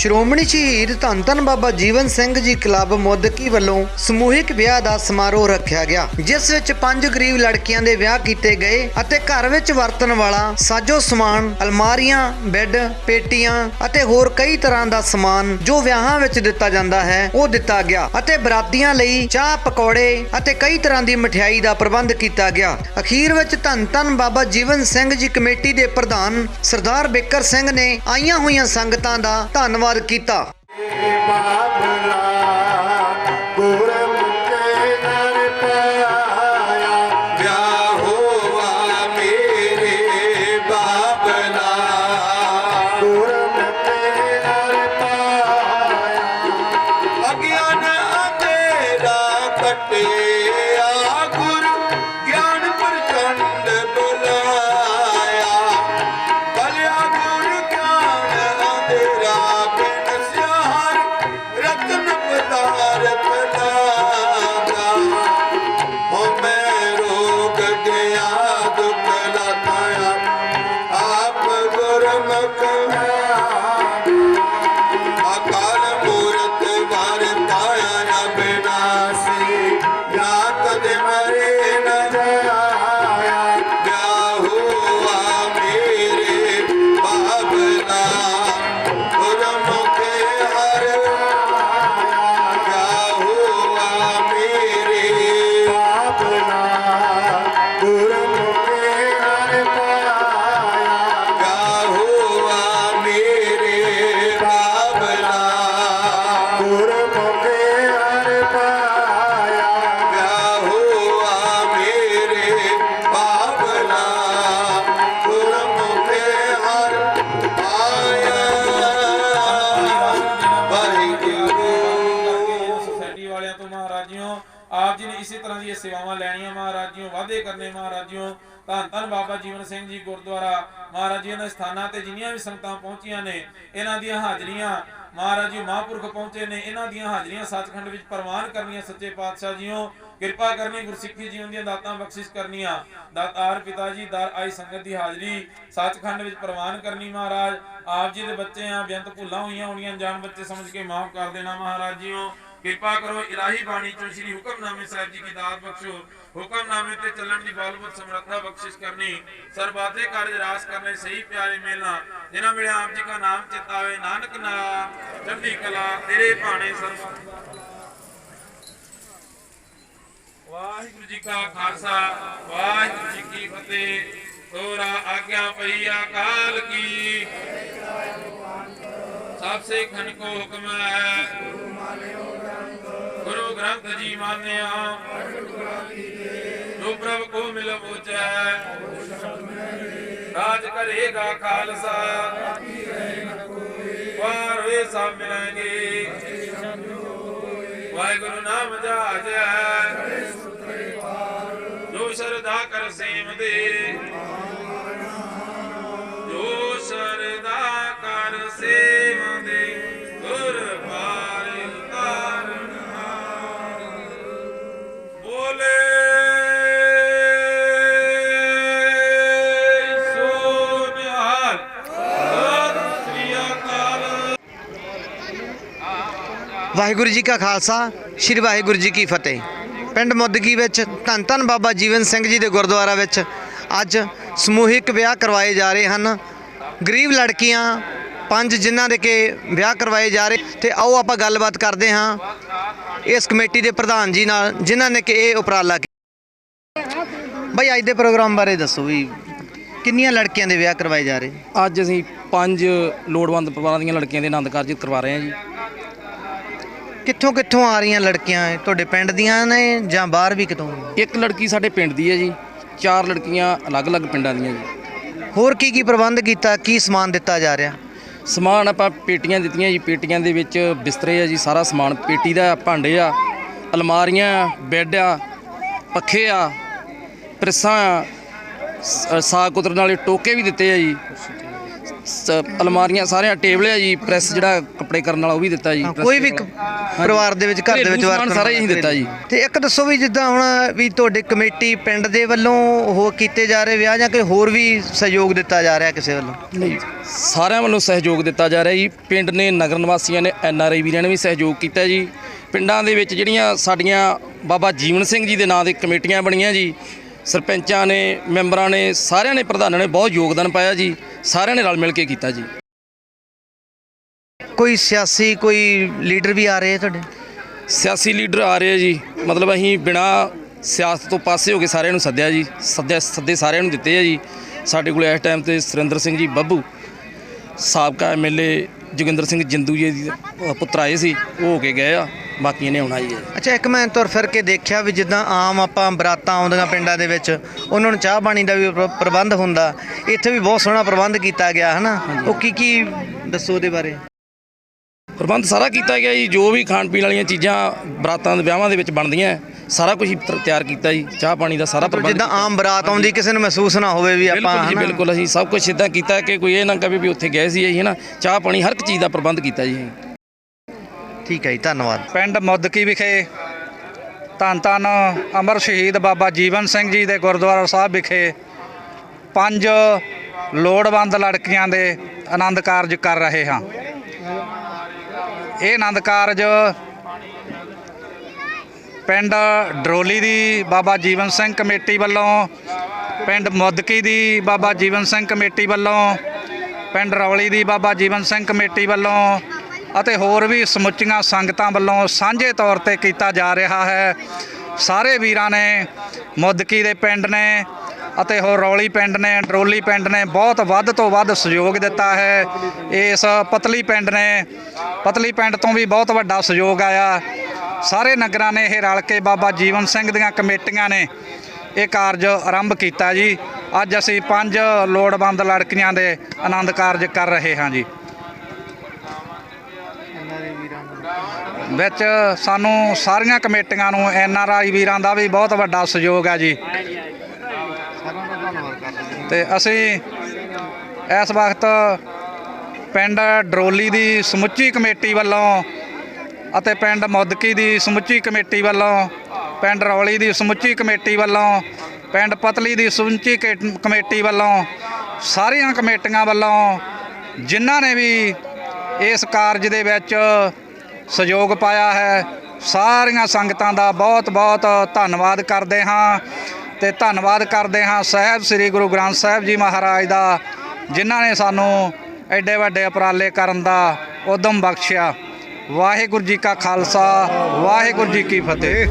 ਸ਼੍ਰੋਮਣੀ ਸ਼ਹੀਦ ਧੰਨ ਧੰਨ ਬਾਬਾ ਜੀਵਨ ਸਿੰਘ ਜੀ ਕਲੱਬ ਮੁੱਦਕੀ ਵੱਲੋਂ ਸਮੂਹਿਕ ਵਿਆਹ ਦਾ ਸਮਾਰੋਹ ਰੱਖਿਆ ਗਿਆ, ਜਿਸ ਵਿੱਚ ਪੰਜ ਗਰੀਬ ਲੜਕੀਆਂ ਦੇ ਵਿਆਹ ਕੀਤੇ ਗਏ ਅਤੇ ਘਰ ਵਿੱਚ ਵਰਤਣ ਵਾਲਾ ਸਾਜੋ ਸਮਾਨ, ਅਲਮਾਰੀਆਂ, ਬੈੱਡ, ਪੇਟੀਆਂ ਅਤੇ ਹੋਰ ਕਈ ਤਰ੍ਹਾਂ ਦਾ ਸਮਾਨ ਜੋ ਵਿਆਹਾਂ ਵਿੱਚ ਦਿੱਤਾ ਜਾਂਦਾ ਹੈ, ਉਹ ਦਿੱਤਾ ਗਿਆ ਅਤੇ ਬਰਾਤੀਆਂ ਲਈ ਚਾਹ, ਪਕੌੜੇ ਅਤੇ ਕਈ ਤਰ੍ਹਾਂ ਦੀ ਮਠਿਆਈ ਦਾ ਪ੍ਰਬੰਧ ਕੀਤਾ ਗਿਆ। ਅਖੀਰ ਵਿੱਚ ਧੰਨ ਧੰਨ ਬਾਬਾ ਜੀਵਨ ਸਿੰਘ ਜੀ ਕਮੇਟੀ ਦੇ ਪ੍ਰਧਾਨ ਸਰਦਾਰ ਬਿੱਕਰ ਸਿੰਘ ਨੇ ਆਈਆਂ ਹੋਈਆਂ ਸੰਗਤਾਂ ਦਾ ਧੰਨਵਾਦ ਕੀਤਾ। Namaka. ਸੇਵਾਵਾਂ ਲੈਣੀਆਂ ਮਹਾਰਾਜ ਜੀਓ ਵਾਅਦੇ ਕਰਨੇ ਮਹਾਰਾਜ ਜੀਓ ਧੰਨ ਧੰਨ ਬਾਬਾ ਜੀਵਨ ਸਿੰਘ ਜੀ ਗੁਰਦੁਆਰਾ। ਮਹਾਰਾਜ ਜੀ, ਇਹਨਾਂ ਸਥਾਨਾਂ ਤੇ ਜਿੰਨੀਆਂ ਵੀ ਸੰਗਤਾਂ ਪਹੁੰਚੀਆਂ ਨੇ, ਇਹਨਾਂ ਦੀਆਂ ਹਾਜ਼ਰੀਆਂ ਮਹਾਰਾਜ ਜੀ ਮਹਾਂਪੁਰਖ ਪਹੁੰਚੇ ਨੇ, ਇਹਨਾਂ ਦੀਆਂ ਹਾਜ਼ਰੀਆਂ ਸੱਚਖੰਡ ਵਿੱਚ ਪ੍ਰਵਾਨ ਕਰਨੀਆਂ ਸੱਚੇ ਪਾਤਸ਼ਾਹ ਜੀਓ। ਕਿਰਪਾ ਕਰਨੀ ਗੁਰਸਿੱਖੀ ਜੀਵਨ ਦੀਆਂ ਦਾਤਾਂ ਬਖਸ਼ਿਸ਼ ਕਰਨੀਆਂ। ਦਾਤਾਰ ਪਿਤਾ ਜੀ, ਦਰ ਆਈ ਸੰਗਤ ਦੀ ਹਾਜ਼ਰੀ ਸੱਚਖੰਡ ਵਿੱਚ ਪ੍ਰਵਾਨ ਕਰਨੀ ਮਹਾਰਾਜ। ਆਪ ਜੀ ਦੇ ਬੱਚੇ ਆ, ਬੇਅੰਤ ਭੁੱਲਾਂ ਹੋਈਆਂ ਹੋਣੀਆਂ ਜਾਣ ਬੱਚੇ ਸਮਝ ਕੇ ਮਾਫ ਕਰ ਦੇਣਾ ਮਹਾਰਾਜ ਜੀਓ। ਕਿਰਪਾ ਕਰੋ, ਇਲਾਹੀ ਬਾਣੀ ਚੋਂ ਸ੍ਰੀ ਹੁਕਮਨਾਮੇ ਸਾਹਿਬ ਜੀ ਕੀ ਦਾਤ ਬਖਸ਼ੋ। ਹੁਕਮਨਾਮੇ ਤੇ ਚੱਲਣ ਦੀ ਬਾਲਬਤ ਸਮਰੱਥਾ ਬਖਸ਼ਿਸ਼ ਕਰਨੀ, ਸਰਬਾਤੇ ਕਾਰਜ ਰਾਸ ਕਰਨੇ, ਸਹੀ ਪਿਆਰੇ ਮੇਲਣਾ, ਜਿਨ੍ਹਾਂ ਮਿਲਿਆ ਆਪ ਜੀ ਦਾ ਨਾਮ ਚਿਤਾਵੇ ਨਾਨਕ ਨਾਮ, ਚੜ੍ਹਦੀ ਕਲਾ, ਤੇਰੇ ਭਾਣੇ ਸਰਬ ਵਾਹਿਗੁਰੂ ਜੀ ਕਾ ਖਾਲਸਾ, ਵਾਹਿਗੁਰੂ ਜੀ ਕੀ ਫਤਿਹ। ਤੋਰਾ ਆਗਿਆ ਪਈ ਅਕਾਲ ਕੀ। ਸਭ ਸੇ ਖਨ ਕੋ ਹੁਕਮ ਹੈ। ਗੁਰੂ ਜੀ ਮਾਨਿਆ। ਜੋ ਪ੍ਰਭ ਕੋ ਮਿਲ ਬੁਝੈ ਰਾਜ ਕਰੇਗਾ ਖਾਲਸਾ। ਵਾਰ ਵੇ ਸਭ ਮਿਲਾਂਗੇ। ਵਾਹਿਗੁਰੂ ਨਾਮ ਜਾਜੈ ਜੋ ਸ਼ਰਧਾ ਕਰ ਸੇਮ ਦੇ। ਵਾਹਿਗੁਰੂ ਜੀ ਕਾ ਖਾਲਸਾ, ਸ੍ਰੀ ਵਾਹਿਗੁਰੂ ਜੀ ਕੀ ਫਤਿਹ। ਪਿੰਡ ਮੁੱਦਕੀ ਵਿੱਚ ਧੰਨ ਧੰਨ ਬਾਬਾ ਜੀਵਨ ਸਿੰਘ ਜੀ ਦੇ ਗੁਰਦੁਆਰਾ ਵਿੱਚ ਅੱਜ ਸਮੂਹਿਕ ਵਿਆਹ ਕਰਵਾਏ ਜਾ ਰਹੇ ਹਨ। ਗਰੀਬ ਲੜਕੀਆਂ ਪੰਜ ਜਿਨ੍ਹਾਂ ਦੇ ਕੇ ਵਿਆਹ ਕਰਵਾਏ ਜਾ ਰਹੇ ਤੇ ਆਓ ਆਪਾਂ ਗੱਲਬਾਤ ਕਰਦੇ ਹਾਂ ਇਸ ਕਮੇਟੀ ਦੇ ਪ੍ਰਧਾਨ ਜੀ ਨਾਲ, ਜਿਨ੍ਹਾਂ ਨੇ ਕਿ ਇਹ ਉਪਰਾਲਾ ਕੀਤਾ। ਬਈ ਅੱਜ ਦੇ ਪ੍ਰੋਗਰਾਮ ਬਾਰੇ ਦੱਸੋ ਵੀ ਕਿੰਨੀਆਂ ਲੜਕੀਆਂ ਦੇ ਵਿਆਹ ਕਰਵਾਏ ਜਾ ਰਹੇ? ਅੱਜ ਅਸੀਂ ਪੰਜ ਲੋੜਵੰਦ ਪਰਿਵਾਰਾਂ ਦੀਆਂ ਲੜਕੀਆਂ ਦੇ ਆਨੰਦ ਕਾਰਜ ਕਰਵਾ ਰਹੇ ਹਾਂ ਜੀ। ਕਿੱਥੋਂ ਕਿੱਥੋਂ ਆ ਰਹੀਆਂ ਲੜਕੀਆਂ? ਇਹ? ਤੁਹਾਡੇ ਪਿੰਡ ਦੀਆਂ ਨੇ ਜਾਂ ਬਾਹਰ ਵੀ ਕਿਤੋਂ? ਇੱਕ ਲੜਕੀ ਸਾਡੇ ਪਿੰਡ ਦੀ ਹੈ ਜੀ। ਚਾਰ ਲੜਕੀਆਂ ਅਲੱਗ-ਅਲੱਗ ਪਿੰਡਾਂ ਦੀਆਂ ਜੀ। ਹੋਰ ਕੀ ਕੀ ਪ੍ਰਬੰਧ ਕੀਤਾ? ਕੀ ਸਮਾਨ ਦਿੱਤਾ ਜਾ ਰਿਹਾ? ਸਮਾਨ ਆਪਾਂ ਪੇਟੀਆਂ ਦਿੱਤੀਆਂ ਜੀ। ਪੇਟੀਆਂ ਦੇ ਵਿੱਚ ਬਿਸਤਰੇ ਆ ਜੀ ਸਾਰਾ ਸਮਾਨ। ਪੇਟੀ ਦਾ ਭਾਂਡੇ ਆ ਅਲਮਾਰੀਆਂ ਬੈੱਡ ਆ ਪੱਖੇ ਆ ਪ੍ਰੈਸਾਂ ਆ ਸ- ਸਾਗ ਕੁਤਰਨ ਵਾਲੇ ਟੋਕੇ ਵੀ ਦਿੱਤੇ ਆ ਜੀ। ਸ- ਅਲਮਾਰੀਆਂ ਸਾਰਿਆਂ ਟੇਬਲ ਆ ਜੀ ਪ੍ਰੈਸ ਜਿਹੜਾ ਕੱਪੜੇ ਕਰਨ ਵਾਲਾ ਉਹ ਵੀ ਦਿੱਤਾ ਜੀ press ਕੋਈ ਵੀ ਵਾਲਾ। ਕ- ਪਰਿਵਾਰ ਦੇ ਵਿੱਚ ਘਰ ਦੇ ਘਰੇਲੂ ਵਿੱਚ ਸਮਾਨ ਵਰਤਣ ਸਾਰਾ ਹੀ ਦਿੱਤਾ ਜੀ। ਤੇ ਇੱਕ ਦੱਸੋ ਵੀ ਜਿੱਦਾਂ ਹੁਣ ਵੀ ਤੁਹਾਡੇ ਕਮੇਟੀ ਪਿੰਡ ਦੇ ਵੱਲੋਂ ਉਹ ਕੀਤੇ ਜਾ ਰਹੇ ਵਿਆਹ ਜਾਂ ਕੋਈ ਹੋਰ ਵੀ ਸਹਿਯੋਗ ਦਿੱਤਾ ਜਾ ਰਿਹਾ ਕਿਸੇ ਵੱਲੋਂ ਨਹੀਂ ਸਾਰਿਆਂ ਵੱਲੋਂ ਸਹਿਯੋਗ ਦਿੱਤਾ ਜਾ ਰਿਹਾ ਜੀ ਪਿੰਡ ਨੇ ਨਗਰ ਨਿਵਾਸੀਆਂ ਨੇ ਐਨ ਆਰ ਆਈ ਵੀਰਾਂ ਨੇ ਵੀ ਸਹਿਯੋਗ ਕੀਤਾ ਜੀ ਪਿੰਡਾਂ ਦੇ ਵਿੱਚ ਜਿਹੜੀਆਂ ਸਾਡੀਆਂ ਬਾਬਾ ਜੀਵਨ ਸਿੰਘ ਜੀ ਦੇ ਨਾਂ ਦੇ ਕਮੇਟੀਆਂ ਬਣੀਆਂ ਜੀ ਸਰਪੰਚਾਂ ਨੇ ਮੈਂਬਰਾਂ ਨੇ ਸਾਰਿਆਂ ਨੇ ਪ੍ਰਧਾਨਾਂ ਨੇ ਬਹੁਤ ਯੋਗਦਾਨ ਪਾਇਆ ਜੀ। ਸਾਰਿਆਂ ਨੇ ਰਲ ਮਿਲ ਕੇ ਕੀਤਾ ਜੀ। ਕੋਈ ਸਿਆਸੀ ਕੋਈ ਲੀਡਰ ਵੀ ਆ ਰਹੇ ਆ ਤੁਹਾਡੇ? ਸਿਆਸੀ ਲੀਡਰ ਆ ਰਹੇ ਆ ਜੀ। ਮਤਲਬ ਅਸੀਂ ਬਿਨਾ ਸਿਆਸਤ ਤੋਂ ਪਾਸੇ ਹੋ ਕੇ ਸਾਰਿਆਂ ਨੂੰ ਸੱਦਿਆ ਜੀ। ਸੱਦਿਆ ਸੱਦੇ ਸਾਰਿਆਂ ਨੂੰ ਦਿੱਤੇ ਆ ਜੀ। ਸਾਡੇ ਕੋਲ ਇਸ ਟਾਈਮ ਤੇ ਸੁਰਿੰਦਰ ਸਿੰਘ ਜੀ ਬੱਬੂ ਸਾਬਕਾ ਐਮਐਲਏ ਜੋਗਿੰਦਰ ਸਿੰਘ ਜਿੰਦੂ ਜੀ ਦੇ ਪੁੱਤਰ ਆਏ ਸੀ। ਉਹ ਹੋ ਕੇ ਗਏ ਆ। ਬਾਕੀਆਂ ਨੇ ਆਉਣਾ ਜੀ ਅੱਛਾ ਇੱਕ ਮੈਂ ਤੁਰ ਫਿਰ ਕੇ ਦੇਖਿਆ ਵੀ ਜਿੱਦਾਂ ਆਮ ਆਪਾਂ ਬਰਾਤਾਂ ਆਉਂਦੀਆਂ ਪਿੰਡਾਂ ਦੇ ਵਿੱਚ ਉਹਨਾਂ ਨੂੰ ਚਾਹ ਪਾਣੀ ਦਾ ਵੀ ਪ੍ਰ- ਪ੍ਰਬੰਧ ਹੁੰਦਾ। ਇੱਥੇ ਵੀ ਬਹੁਤ ਸੋਹਣਾ ਪ੍ਰਬੰਧ ਕੀਤਾ ਗਿਆ ਹਨਾ? ਉਹ ਕੀ ਕੀ ਦੱਸੋ ਉਹਦੇ ਬਾਰੇ? ਪ੍ਰਬੰਧ ਸਾਰਾ ਕੀਤਾ ਗਿਆ ਜੀ ਜੋ ਵੀ ਖਾਣ ਪੀਣ ਵਾਲੀਆਂ ਚੀਜ਼ਾਂ ਬਰਾਤਾਂ ਦੇ ਵਿਆਹਾਂ ਦੇ ਵਿੱਚ ਬਣਦੀਆਂ ਸਾਰਾ ਕੁਝ ਤਿਆਰ ਕੀਤਾ ਜੀ ਚਾਹ ਪਾਣੀ ਦਾ ਸਾਰਾ ਪ੍ਰਬੰਧ ਜਿੱਦਾਂ ਆਮ ਬਰਾਤ ਆਉਂਦੀ ਕਿਸੇ ਨੂੰ ਮਹਿਸੂਸ ਨਾ ਹੋਵੇ ਵੀ ਆਪਾਂ ਬਿਲਕੁਲ ਜੀ ਹਨਾ? ਬਿਲਕੁਲ ਅਸੀਂ ਸਭ ਕੁਝ ਇਦਾਂ ਕੀਤਾ ਕਿ ਕੋਈ ਇਹ ਨਾ ਕਵੇ ਵੀ ਉੱਥੇ ਗਏ ਸੀ ਅਸੀਂ ਨਾ ਚਾਹ ਪਾਣੀ ਹਰ ਇੱਕ ਚੀਜ਼ ਦਾ ਪ੍ਰਬੰਧ ਕੀਤਾ ਜੀ ਅਸੀਂ। ਠੀਕ ਹੈ ਜੀ, ਧੰਨਵਾਦ। ਪਿੰਡ ਮੁੱਦਕੀ ਵਿਖੇ ਧੰਨ ਧੰਨ ਅਮਰ ਸ਼ਹੀਦ ਬਾਬਾ ਜੀਵਨ ਸਿੰਘ ਜੀ ਦੇ ਗੁਰਦੁਆਰਾ ਸਾਹਿਬ ਵਿਖੇ ਪੰਜ ਲੋੜਵੰਦ ਲੜਕੀਆਂ ਦੇ ਆਨੰਦ ਕਾਰਜ ਕਰ ਰਹੇ ਹਾਂ। ਇਹ ਆਨੰਦ ਕਾਰਜ ਪਿੰਡ ਡਰੋਲੀ ਦੀ ਬਾਬਾ ਜੀਵਨ ਸਿੰਘ ਕਮੇਟੀ ਵੱਲੋਂ, ਪਿੰਡ ਮੁੱਦਕੀ ਦੀ ਬਾਬਾ ਜੀਵਨ ਸਿੰਘ ਕਮੇਟੀ ਵੱਲੋਂ, ਪਿੰਡ ਰੌਲੀ ਦੀ ਬਾਬਾ ਜੀਵਨ ਸਿੰਘ ਕਮੇਟੀ ਵੱਲੋਂ ਅਤੇ ਹੋਰ ਵੀ ਸਮੁੱਚੀਆਂ ਸੰਗਤਾਂ ਵੱਲੋਂ ਸਾਂਝੇ ਤੌਰ ਤੇ ਕੀਤਾ ਜਾ ਰਿਹਾ ਹੈ। ਸਾਰੇ ਵੀਰਾਂ ਨੇ, ਮੁੱਦਕੀ ਦੇ ਪਿੰਡ ਨੇ ਅਤੇ ਹੋਰ ਰੌਲੀ ਪਿੰਡ ਨੇ, ਡਰੋਲੀ ਪਿੰਡ ਨੇ ਬਹੁਤ ਵੱਧ ਤੋਂ ਵੱਧ ਸਹਿਯੋਗ ਦਿੱਤਾ ਹੈ। ਇਸ ਪਤਲੀ ਪਿੰਡ ਨੇ, ਪਤਲੀ ਪਿੰਡ ਤੋਂ ਵੀ ਬਹੁਤ ਵੱਡਾ ਸਹਿਯੋਗ ਆਇਆ। ਸਾਰੇ ਨਗਰਾਂ ਨੇ ਇਹ ਰਲ ਕੇ ਬਾਬਾ ਜੀਵਨ ਸਿੰਘ ਦੀਆਂ ਕਮੇਟੀਆਂ ਨੇ ਇਹ ਕਾਰਜ ਆਰੰਭ ਕੀਤਾ ਜੀ। ਅੱਜ ਅਸੀਂ ਪੰਜ ਲੋੜਵੰਦ ਲੜਕੀਆਂ ਦੇ ਆਨੰਦ ਕਾਰਜ ਕਰ ਰਹੇ ਹਾਂ ਜੀ। ਵਿੱਚ ਸਾਨੂੰ ਸਾਰੀਆਂ ਕਮੇਟੀਆਂ ਨੂੰ, ਐਨ ਆਰ ਆਈ ਵੀਰਾਂ ਦਾ ਵੀ ਬਹੁਤ ਵੱਡਾ ਸਹਿਯੋਗ ਹੈ ਜੀ। ਤੇ ਅਸੀਂ ਇਸ ਵਕਤ ਪਿੰਡ ਡਰੋਲੀ ਦੀ ਸਮੁੱਚੀ ਕਮੇਟੀ ਵੱਲੋਂ ਅਤੇ ਪਿੰਡ ਮੁੱਦਕੀ ਦੀ ਸਮੁੱਚੀ ਕਮੇਟੀ ਵੱਲੋਂ, ਪਿੰਡ ਰੌਲੀ ਦੀ ਸਮੁੱਚੀ ਕਮੇਟੀ ਵੱਲੋਂ, ਪਿੰਡ ਪਤਲੀ ਦੀ ਸਮੁੱਚੀ ਕੇ- ਕਮੇਟੀ ਵੱਲੋਂ, ਸਾਰੀਆਂ ਕਮੇਟੀਆਂ ਵੱਲੋਂ ਜਿਨ੍ਹਾਂ ਨੇ ਵੀ ਇਸ ਕਾਰਜ ਦੇ ਵਿੱਚ ਸਹਿਯੋਗ ਪਾਇਆ ਹੈ। ਸਾਰੀਆਂ ਸੰਗਤਾਂ ਦਾ ਬਹੁਤ ਬਹੁਤ ਧੰਨਵਾਦ ਕਰਦੇ ਹਾਂ ਤੇ ਧੰਨਵਾਦ ਕਰਦੇ ਹਾਂ ਸਾਹਿਬ ਸ੍ਰੀ ਗੁਰੂ ਗ੍ਰੰਥ ਸਾਹਿਬ ਜੀ ਮਹਾਰਾਜ ਦਾ, ਜਿਨ੍ਹਾਂ ਨੇ ਸਾਨੂੰ ਐਡੇ ਵੱਡੇ ਉਪਰਾਲੇ ਕਰਨ ਦਾ ਉਦਮ ਬਖਸ਼ਿਆ। ਵਾਹਿਗੁਰੂ ਜੀ ਕਾ ਖਾਲਸਾ, ਵਾਹਿਗੁਰੂ ਜੀ ਕੀ ਫਤਿਹ।